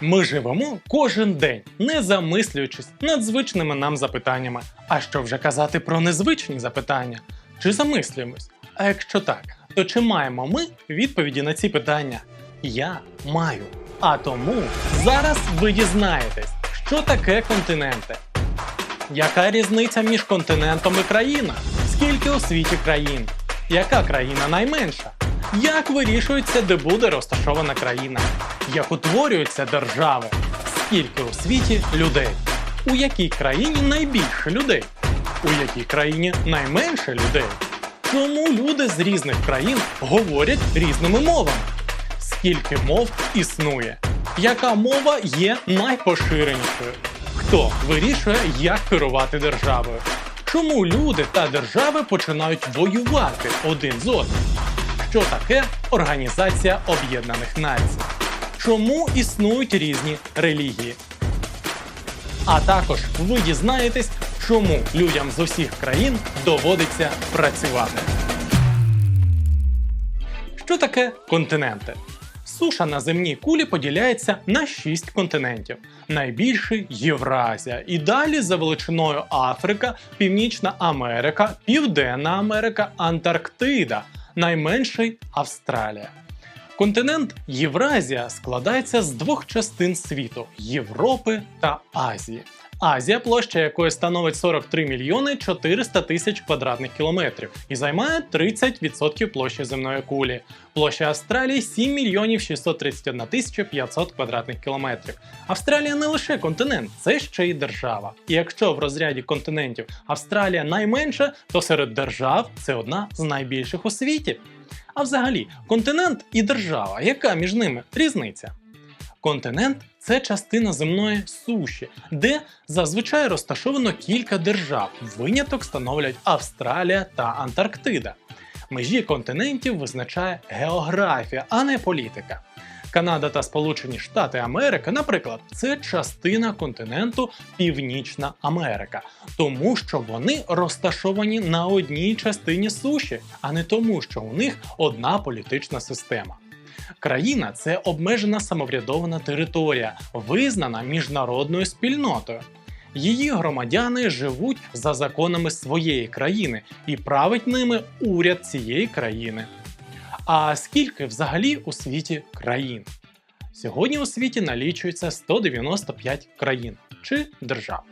Ми живемо кожен день, не замислюючись над звичними нам запитаннями. А що вже казати про незвичні запитання? Чи замислюємось? А якщо так, то чи маємо ми відповіді на ці питання? Я маю. А тому зараз ви дізнаєтесь, що таке континенти. Яка різниця між континентом і країною? Скільки у світі країн? Яка країна найменша? Як вирішується, де буде розташована країна? Як утворюються держави? Скільки у світі людей? У якій країні найбільше людей? У якій країні найменше людей? Чому люди з різних країн говорять різними мовами? Скільки мов існує? Яка мова є найпоширенішою? Хто вирішує, як керувати державою? Чому люди та держави починають воювати один з одним? Що таке Організація Об'єднаних Націй? Чому існують різні релігії? А також ви дізнаєтесь, чому людям з усіх країн доводиться працювати. Що таке континенти? Суша на земній кулі поділяється на 6 континентів. Найбільший Євразія. І далі за величиною Африка, Північна Америка, Південна Америка, Антарктида, найменший Австралія. Континент Євразія складається з двох частин світу Європи та Азії. Азія, площа якої становить 43 мільйони 400 тисяч квадратних кілометрів і займає 30% площі земної кулі. Площа Австралії 7 мільйонів 631 тисяча 500 квадратних кілометрів. Австралія не лише континент, це ще й держава. І якщо в розряді континентів Австралія найменша, то серед держав це одна з найбільших у світі. А взагалі, континент і держава, яка між ними різниця? Континент це частина земної суші, де зазвичай розташовано кілька держав. Виняток становлять Австралія та Антарктида. Межі континентів визначає географія, а не політика. Канада та Сполучені Штати Америки, наприклад, це частина континенту Північна Америка, тому що вони розташовані на одній частині суші, а не тому, що у них одна політична система. Країна це обмежена самоврядована територія, визнана міжнародною спільнотою. Її громадяни живуть за законами своєї країни і править ними уряд цієї країни. А скільки взагалі у світі країн? Сьогодні у світі налічується 195 країн чи держав.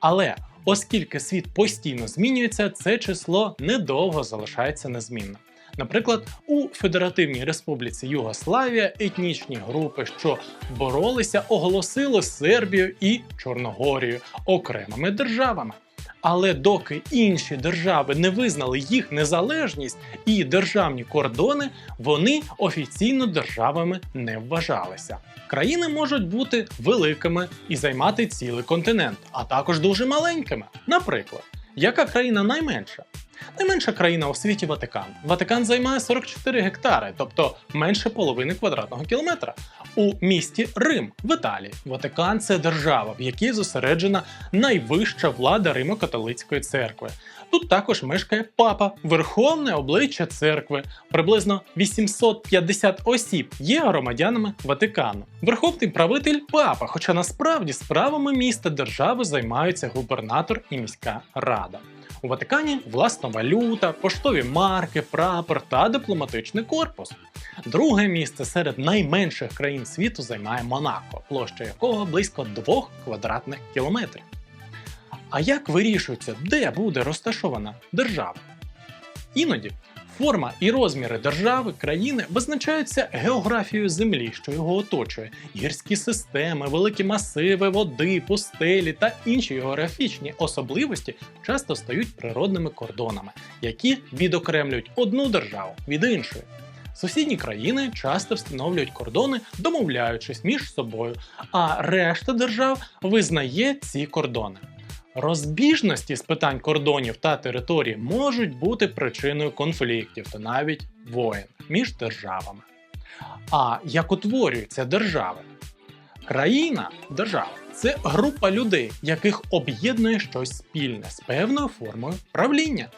Але оскільки світ постійно змінюється, це число недовго залишається незмінним. Наприклад, у Федеративній Республіці Югославія етнічні групи, що боролися, оголосили Сербію і Чорногорію окремими державами. Але доки інші держави не визнали їх незалежність і державні кордони, вони офіційно державами не вважалися. Країни можуть бути великими і займати цілий континент, а також дуже маленькими. Наприклад, яка країна найменша? Найменша країна у світі Ватикан. Ватикан займає 44 гектари, тобто менше половини квадратного кілометра. У місті Рим в Італії. Ватикан це держава, в якій зосереджена найвища влада Римо-католицької церкви. Тут також мешкає папа, верховне обличчя церкви. Приблизно 850 осіб є громадянами Ватикану. Верховний правитель папа, хоча насправді справами міста держави займаються губернатор і міська рада. У Ватикані власна валюта, поштові марки, прапор та дипломатичний корпус. Друге місце серед найменших країн світу займає Монако, площа якого близько 2 квадратних кілометрів. А як вирішується, де буде розташована держава? Іноді форма і розміри держави, країни визначаються географією землі, що його оточує, гірські системи, великі масиви води, пустелі та інші географічні особливості часто стають природними кордонами, які відокремлюють одну державу від іншої. Сусідні країни часто встановлюють кордони, домовляючись між собою, а решта держав визнає ці кордони. Розбіжності з питань кордонів та територій можуть бути причиною конфліктів та навіть воєн між державами. А як утворюються держави? Країна держава це група людей, яких об'єднує щось спільне з певною формою правління.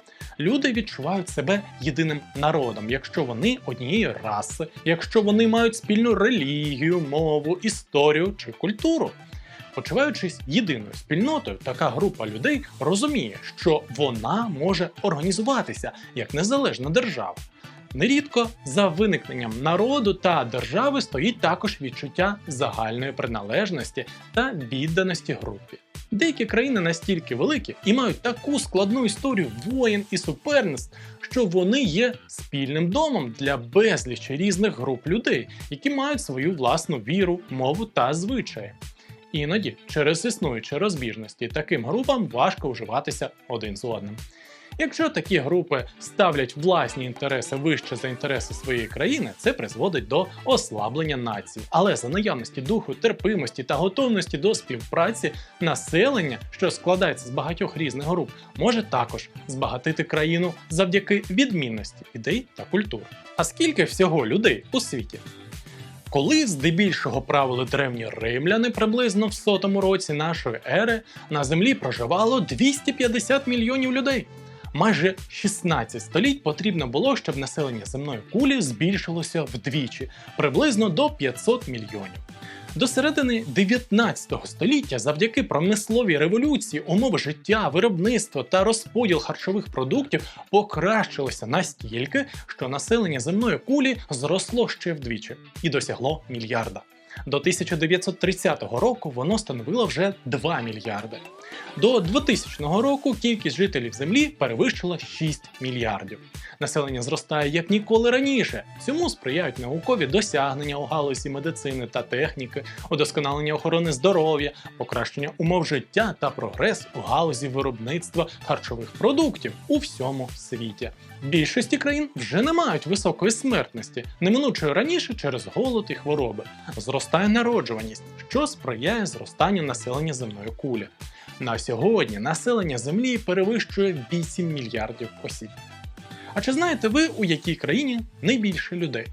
люди відчувають себе єдиним народом, якщо вони однієї раси, якщо вони мають спільну релігію, мову, історію чи культуру. Почуваючись єдиною спільнотою, така група людей розуміє, що вона може організуватися як незалежна держава. Нерідко за виникненням народу та держави стоїть також відчуття загальної приналежності та відданості групі. Деякі країни настільки великі і мають таку складну історію воєн і суперництв, що вони є спільним домом для безлічі різних груп людей, які мають свою власну віру, мову та звичаї. Іноді через існуючі розбіжності таким групам важко вживатися один з одним. Якщо такі групи ставлять власні інтереси вище за інтереси своєї країни, це призводить до ослаблення нації. Але за наявності духу, терпимості та готовності до співпраці населення, що складається з багатьох різних груп, може також збагатити країну завдяки відмінності ідей та культур. А скільки всього людей у світі? Коли здебільшого правили древні римляни приблизно в сотому році нашої ери на землі проживало 250 мільйонів людей. Майже 16 століть потрібно було, щоб населення земної кулі збільшилося вдвічі, приблизно до 500 мільйонів. До середини 19 століття, завдяки промисловій революції, умови життя, виробництво та розподіл харчових продуктів покращилися настільки, що населення земної кулі зросло ще вдвічі і досягло мільярда. До 1930 року воно становило вже 2 мільярди. До 2000 року кількість жителів Землі перевищила 6 мільярдів. Населення зростає як ніколи раніше. Цьому сприяють наукові досягнення у галузі медицини та техніки, удосконалення охорони здоров'я, покращення умов життя та прогрес у галузі виробництва харчових продуктів у всьому світі. Більшості країн вже не мають високої смертності, неминучої раніше через голод і хвороби. Зростає народжуваність, що сприяє зростанню населення земної кулі. На сьогодні населення Землі перевищує 8 мільярдів осіб. А чи знаєте ви, у якій країні найбільше людей?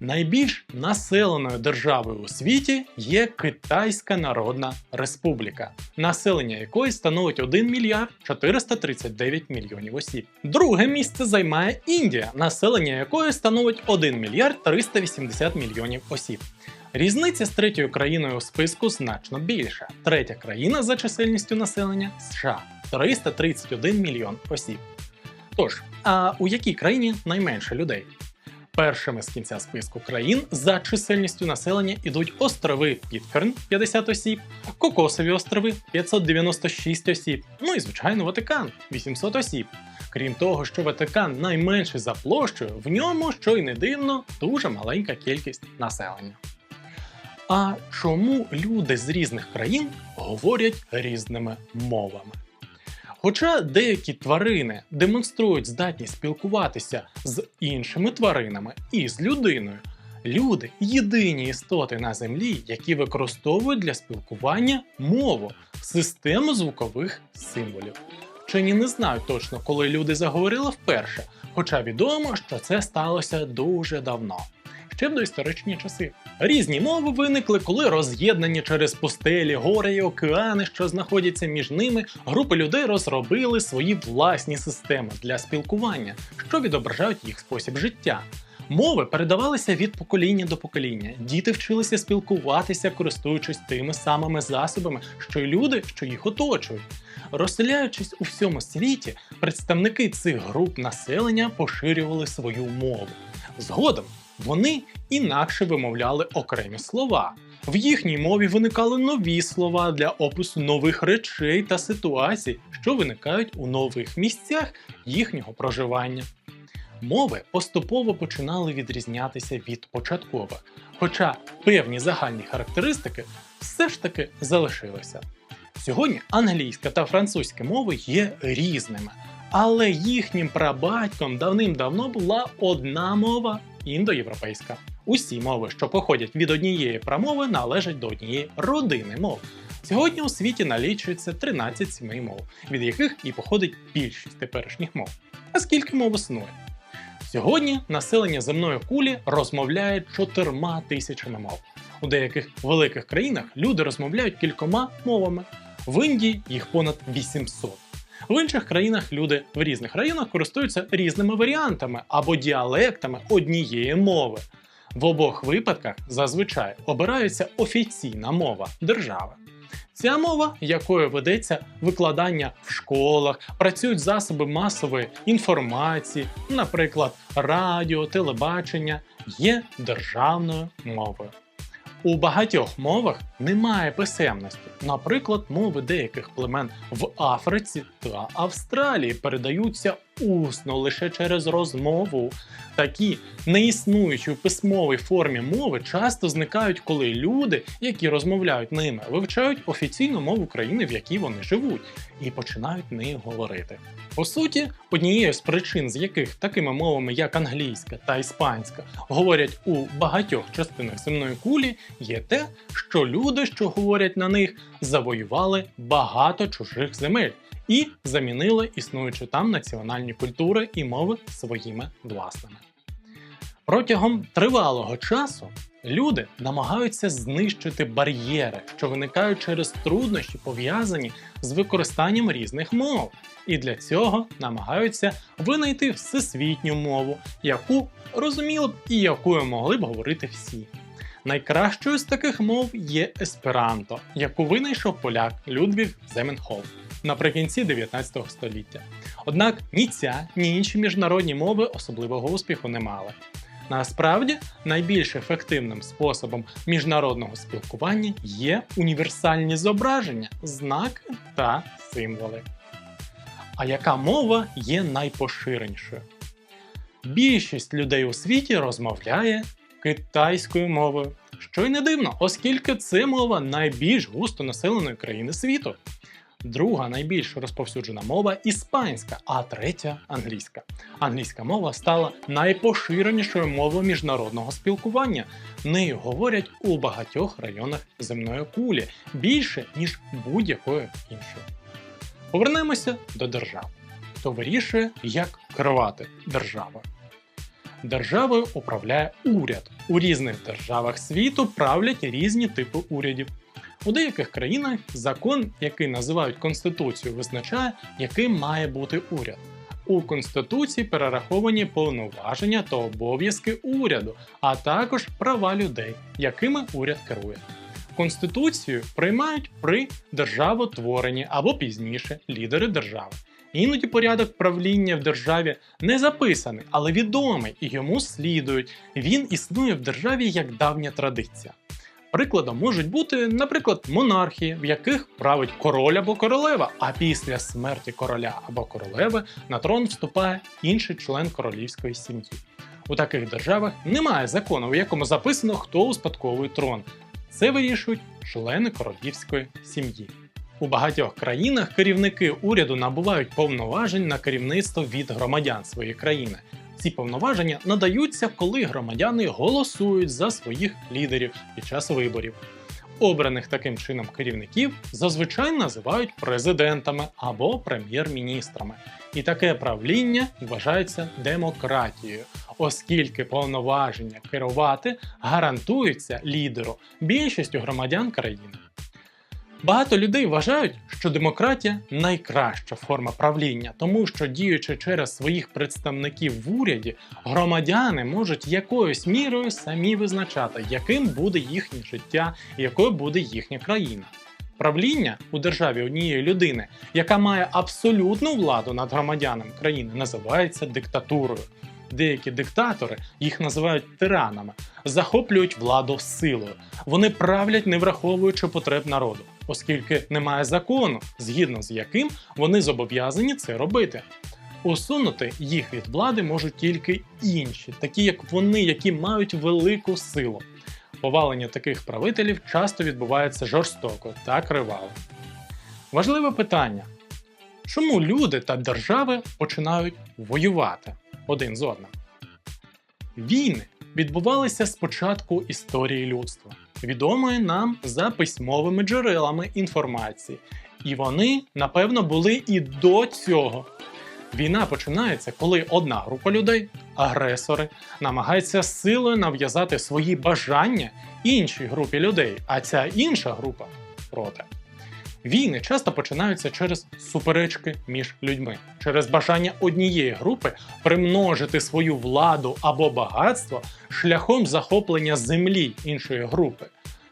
Найбільш населеною державою у світі є Китайська Народна Республіка, населення якої становить 1 мільярд 439 мільйонів осіб. Друге місце займає Індія, населення якої становить 1 мільярд 380 мільйонів осіб. Різниця з третьою країною у списку значно більша. Третя країна за чисельністю населення США 331 мільйон осіб. Тож, а у якій країні найменше людей? Першими з кінця списку країн за чисельністю населення ідуть острови Піткерн 50 осіб, Кокосові острови 596 осіб, ну і звичайно Ватикан 800 осіб. Крім того, що Ватикан найменший за площею, в ньому, що й не дивно, дуже маленька кількість населення. А чому люди з різних країн говорять різними мовами? Хоча деякі тварини демонструють здатність спілкуватися з іншими тваринами і з людиною, люди єдині істоти на землі, які використовують для спілкування мову, систему звукових символів. Вчені не знають точно, коли люди заговорили вперше, хоча відомо, що це сталося дуже давно ще в доісторичні часи. Різні мови виникли, коли роз'єднані через пустелі, гори і океани, що знаходяться між ними, групи людей розробили свої власні системи для спілкування, що відображають їх спосіб життя. Мови передавалися від покоління до покоління. Діти вчилися спілкуватися, користуючись тими самими засобами, що й люди, що їх оточують. Розселяючись у всьому світі, представники цих груп населення поширювали свою мову. Згодом вони інакше вимовляли окремі слова. В їхній мові виникали нові слова для опису нових речей та ситуацій, що виникають у нових місцях їхнього проживання. Мови поступово починали відрізнятися від початкових, хоча певні загальні характеристики все ж таки залишилися. Сьогодні англійська та французька мови є різними, але їхнім прабатьком давним-давно була одна мова індоєвропейська. Усі мови, що походять від однієї промови, належать до однієї родини мов. Сьогодні у світі налічується 13 сімей мов, від яких і походить більшість теперішніх мов. А скільки мов існує? Сьогодні населення земної кулі розмовляє чотирма тисячами мов. У деяких великих країнах люди розмовляють кількома мовами. В Індії їх понад 800. В інших країнах люди в різних районах користуються різними варіантами або діалектами однієї мови. В обох випадках зазвичай обирається офіційна мова держави. Ця мова, якою ведеться викладання в школах, працюють засоби масової інформації, наприклад, радіо, телебачення, є державною мовою. У багатьох мовах немає писемності. Наприклад, мови деяких племен в Африці та Австралії передаються усно лише через розмову. Такі неіснуючі у письмовій формі мови часто зникають, коли люди, які розмовляють ними, вивчають офіційну мову країни, в якій вони живуть, і починають нею говорити. По суті, однією з причин, з яких такими мовами, як англійська та іспанська, говорять у багатьох частинах земної кулі, є те, що люди, що говорять на них, завоювали багато чужих земель і замінили існуючі там національні культури і мови своїми власними. Протягом тривалого часу люди намагаються знищити бар'єри, що виникають через труднощі, пов'язані з використанням різних мов, і для цього намагаються винайти всесвітню мову, яку розуміли б і якою могли б говорити всі. Найкращою з таких мов є есперанто, яку винайшов поляк Людвіг Земенхоф наприкінці 19 століття. Однак ні ця, ні інші міжнародні мови особливого успіху не мали. Насправді, найбільш ефективним способом міжнародного спілкування є універсальні зображення, знаки та символи. А яка мова є найпоширенішою? Більшість людей у світі розмовляє китайською мовою, що й не дивно, оскільки це мова найбільш густо населеної країни світу. Друга найбільш розповсюджена мова іспанська, а третя англійська. Англійська мова стала найпоширенішою мовою міжнародного спілкування. Нею говорять у багатьох районах земної кулі більше, ніж будь-якою іншою. Повернемося до держав. Хто вирішує, як керувати державою. Державою управляє уряд. У різних державах світу правлять різні типи урядів. У деяких країнах закон, який називають Конституцією, визначає, яким має бути уряд. У Конституції перераховані повноваження та обов'язки уряду, а також права людей, якими уряд керує. Конституцію приймають при державотворенні або пізніше лідери держави. Іноді порядок правління в державі не записаний, але відомий і йому слідують. Він існує в державі як давня традиція. Прикладом можуть бути, наприклад, монархії, в яких править король або королева, а після смерті короля або королеви на трон вступає інший член королівської сім'ї. У таких державах немає закону, в якому записано, хто успадковує трон. Це вирішують члени королівської сім'ї. У багатьох країнах керівники уряду набувають повноважень на керівництво від громадян своєї країни. Ці повноваження надаються, коли громадяни голосують за своїх лідерів під час виборів. Обраних таким чином керівників зазвичай називають президентами або прем'єр-міністрами. І таке правління вважається демократією, оскільки повноваження керувати гарантуються лідеру більшістю громадян країни. Багато людей вважають, що демократія найкраща форма правління, тому що діючи через своїх представників в уряді, громадяни можуть якоюсь мірою самі визначати, яким буде їхнє життя якою буде їхня країна. Правління у державі однієї людини, яка має абсолютну владу над громадянами країни, називається диктатурою. Деякі диктатори, їх називають тиранами, захоплюють владу силою. Вони правлять, не враховуючи потреб народу оскільки немає закону, згідно з яким вони зобов'язані це робити. Усунути їх від влади можуть тільки інші, такі як вони, які мають велику силу. Повалення таких правителів часто відбувається жорстоко та криваво. Важливе питання: чому люди та держави починають воювати один з одним? Війни відбувалися з початку історії людства відомої нам за письмовими джерелами інформації. І вони, напевно, були і до цього. Війна починається, коли одна група людей, агресори, намагається силою нав'язати свої бажання іншій групі людей, а ця інша група проти. Війни часто починаються через суперечки між людьми, через бажання однієї групи примножити свою владу або багатство шляхом захоплення землі іншої групи.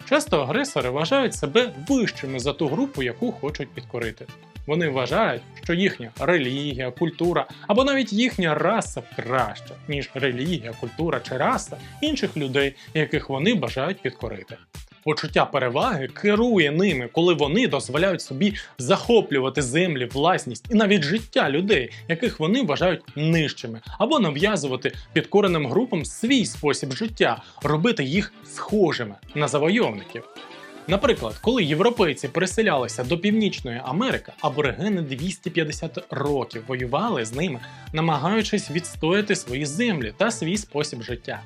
Часто агресори вважають себе вищими за ту групу, яку хочуть підкорити. Вони вважають, що їхня релігія, культура або навіть їхня раса краща, ніж релігія, культура чи раса інших людей, яких вони бажають підкорити. Почуття переваги керує ними, коли вони дозволяють собі захоплювати землі, власність і навіть життя людей, яких вони вважають нижчими, або нав'язувати підкореним групам свій спосіб життя, робити їх схожими на завойовників. Наприклад, коли європейці переселялися до Північної Америки, аборигени 250 років воювали з ними, намагаючись відстояти свої землі та свій спосіб життя.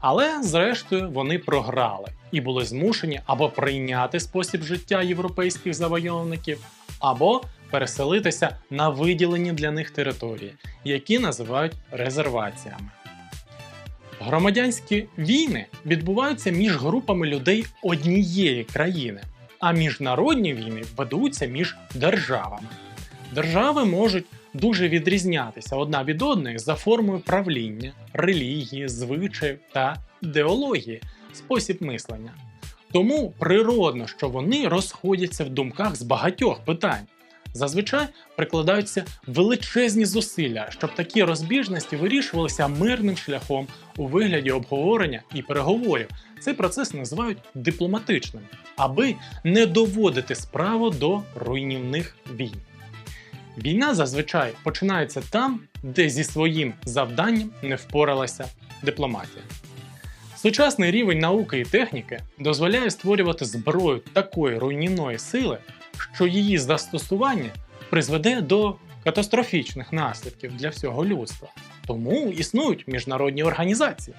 Але зрештою вони програли і були змушені або прийняти спосіб життя європейських завойовників, або переселитися на виділені для них території, які називають резерваціями. Громадянські війни відбуваються між групами людей однієї країни, а міжнародні війни ведуться між державами. Держави можуть дуже відрізнятися одна від одної за формою правління, релігії, звичаїв та ідеології, спосіб мислення. Тому природно, що вони розходяться в думках з багатьох питань. Зазвичай прикладаються величезні зусилля, щоб такі розбіжності вирішувалися мирним шляхом у вигляді обговорення і переговорів. Цей процес називають дипломатичним, аби не доводити справу до руйнівних війн. Війна зазвичай починається там, де зі своїм завданням не впоралася дипломатія. Сучасний рівень науки і техніки дозволяє створювати зброю такої руйнівної сили, що її застосування призведе до катастрофічних наслідків для всього людства. Тому існують міжнародні організації,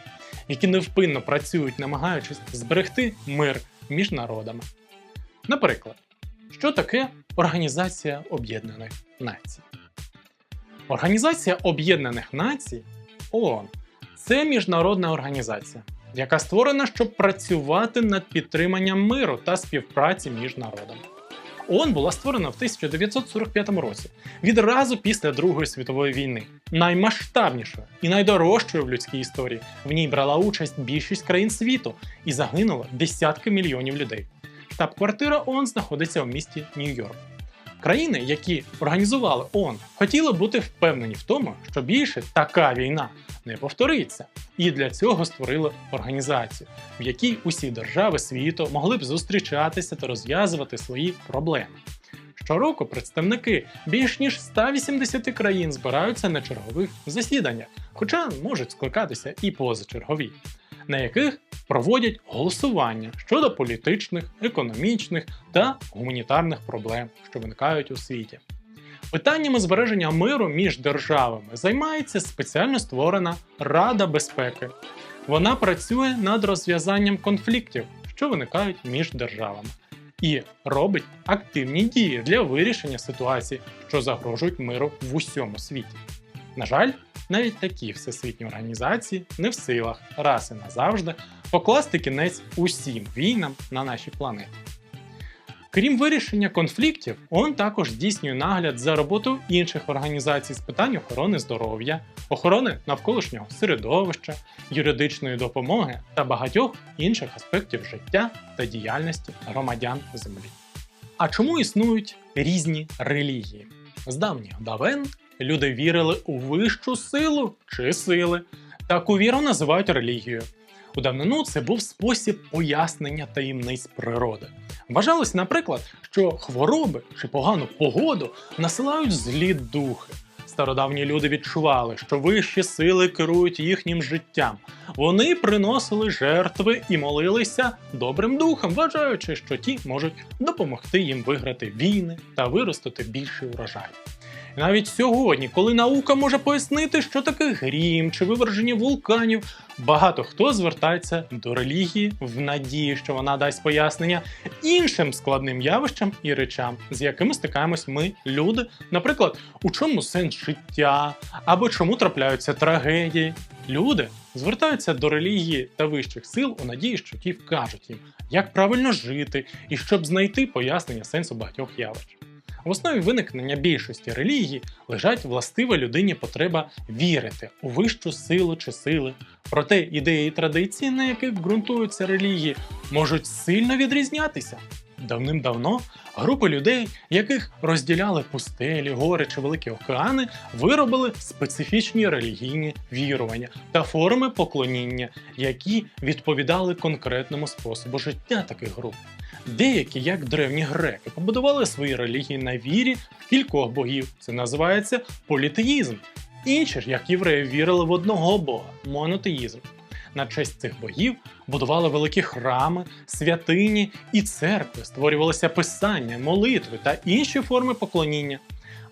які невпинно працюють, намагаючись зберегти мир між народами. Наприклад, що таке Організація Об'єднаних Націй? Організація Об'єднаних Націй ООН це міжнародна організація, яка створена, щоб працювати над підтриманням миру та співпраці між народами. ООН була створена в 1945 році, відразу після Другої світової війни, наймасштабнішою і найдорожчою в людській історії. В ній брала участь більшість країн світу і загинуло десятки мільйонів людей. Штаб-квартира ООН знаходиться в місті Нью-Йорк. Країни, які організували ООН, хотіли бути впевнені в тому, що більше така війна не повториться, і для цього створили організацію, в якій усі держави світу могли б зустрічатися та розв'язувати свої проблеми. Щороку представники більш ніж 180 країн збираються на чергових засіданнях, хоча можуть скликатися і позачергові, на яких проводять голосування щодо політичних, економічних та гуманітарних проблем, що виникають у світі. Питаннями збереження миру між державами займається спеціально створена Рада безпеки. Вона працює над розв'язанням конфліктів, що виникають між державами, і робить активні дії для вирішення ситуацій, що загрожують миру в усьому світі. На жаль, навіть такі всесвітні організації не в силах раз і назавжди покласти кінець усім війнам на нашій планеті. Крім вирішення конфліктів, ООН також здійснює нагляд за роботою інших організацій з питань охорони здоров'я, охорони навколишнього середовища, юридичної допомоги та багатьох інших аспектів життя та діяльності громадян Землі. А чому існують різні релігії? З давніх давен люди вірили у вищу силу чи сили. Таку віру називають релігією. У давнину це був спосіб пояснення таємниць природи. Вважалось, наприклад, що хвороби чи погану погоду насилають злі духи. Стародавні люди відчували, що вищі сили керують їхнім життям. Вони приносили жертви і молилися добрим духам, вважаючи, що ті можуть допомогти їм виграти війни та виростити більший урожай. Навіть сьогодні, коли наука може пояснити, що таке грім чи виверження вулканів, багато хто звертається до релігії в надії, що вона дасть пояснення іншим складним явищам і речам, з якими стикаємось ми, люди, наприклад, у чому сенс життя або чому трапляються трагедії. Люди звертаються до релігії та вищих сил у надії, що ті вкажуть їм, як правильно жити, і щоб знайти пояснення сенсу багатьох явищ. В основі виникнення більшості релігій лежать властива людині потреба вірити у вищу силу чи сили. Проте ідеї і традиції, на яких ґрунтуються релігії, можуть сильно відрізнятися. Давним-давно групи людей, яких розділяли пустелі, гори чи великі океани, виробили специфічні релігійні вірування та форми поклоніння, які відповідали конкретному способу життя таких груп. Деякі, як древні греки, побудували свої релігії на вірі кількох богів. Це називається політеїзм. Інші ж, як євреї, вірили в одного бога монотеїзм. На честь цих богів будували великі храми, святині і церкви, створювалися писання, молитви та інші форми поклоніння.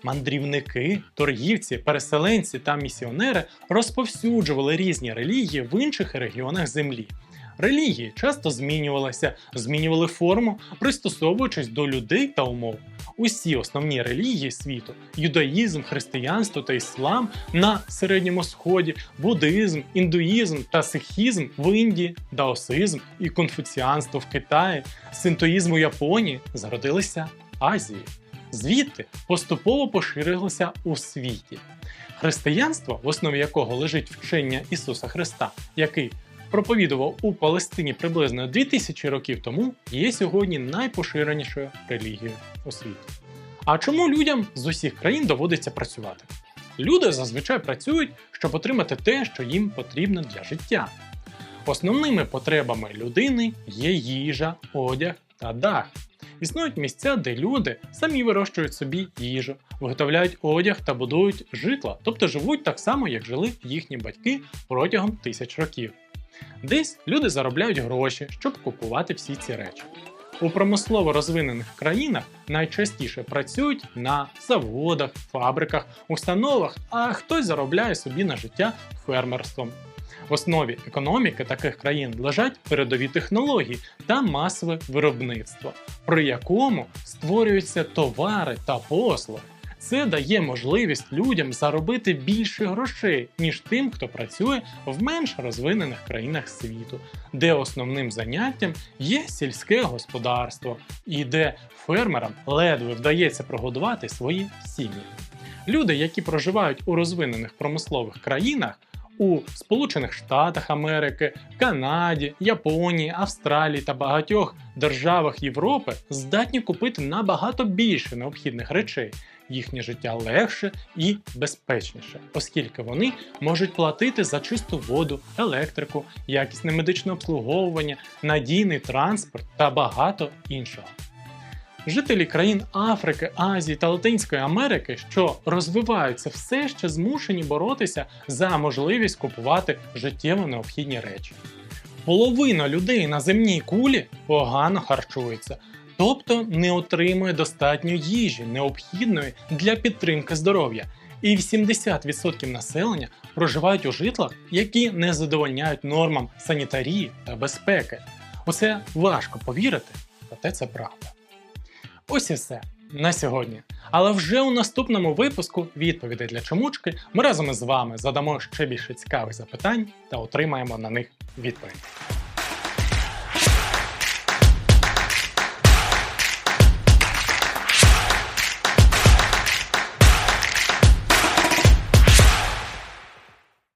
Мандрівники, торгівці, переселенці та місіонери розповсюджували різні релігії в інших регіонах землі. Релігії часто змінювалися, змінювали форму, пристосовуючись до людей та умов. Усі основні релігії світу юдаїзм, християнство та іслам на Середньому Сході, буддизм, індуїзм та сихізм в Індії, даосизм і конфуціанство в Китаї, синтоїзм у Японії зародилися Азії. Звідти поступово поширилося у світі. Християнство, в основі якого лежить вчення Ісуса Христа, який проповідував у Палестині приблизно 2000 років тому, є сьогодні найпоширенішою релігією у світі. А чому людям з усіх країн доводиться працювати? Люди зазвичай працюють, щоб отримати те, що їм потрібно для життя. Основними потребами людини є їжа, одяг та дах. Існують місця, де люди самі вирощують собі їжу, виготовляють одяг та будують житла, тобто живуть так само, як жили їхні батьки протягом тисяч років. Десь люди заробляють гроші, щоб купувати всі ці речі. У промислово розвинених країнах найчастіше працюють на заводах, фабриках, установах, а хтось заробляє собі на життя фермерством. В основі економіки таких країн лежать передові технології та масове виробництво, при якому створюються товари та послуги. Це дає можливість людям заробити більше грошей, ніж тим, хто працює в менш розвинених країнах світу, де основним заняттям є сільське господарство і де фермерам ледве вдається прогодувати свої сім'ї. Люди, які проживають у розвинених промислових країнах, у Сполучених Штатах Америки, Канаді, Японії, Австралії та багатьох державах Європи здатні купити набагато більше необхідних речей. Їхнє життя легше і безпечніше, оскільки вони можуть платити за чисту воду, електрику, якісне медичне обслуговування, надійний транспорт та багато іншого. Жителі країн Африки, Азії та Латинської Америки, що розвиваються, все ще змушені боротися за можливість купувати життєво необхідні речі. Половина людей на земній кулі погано харчується, тобто не отримує достатньо їжі, необхідної для підтримки здоров'я. І 80% населення проживають у житлах, які не задовольняють нормам санітарії та безпеки. Усе важко повірити, проте це правда. Ось і все на сьогодні. Але вже у наступному випуску відповідей для чомучки ми разом із вами задамо ще більше цікавих запитань та отримаємо на них відповідь.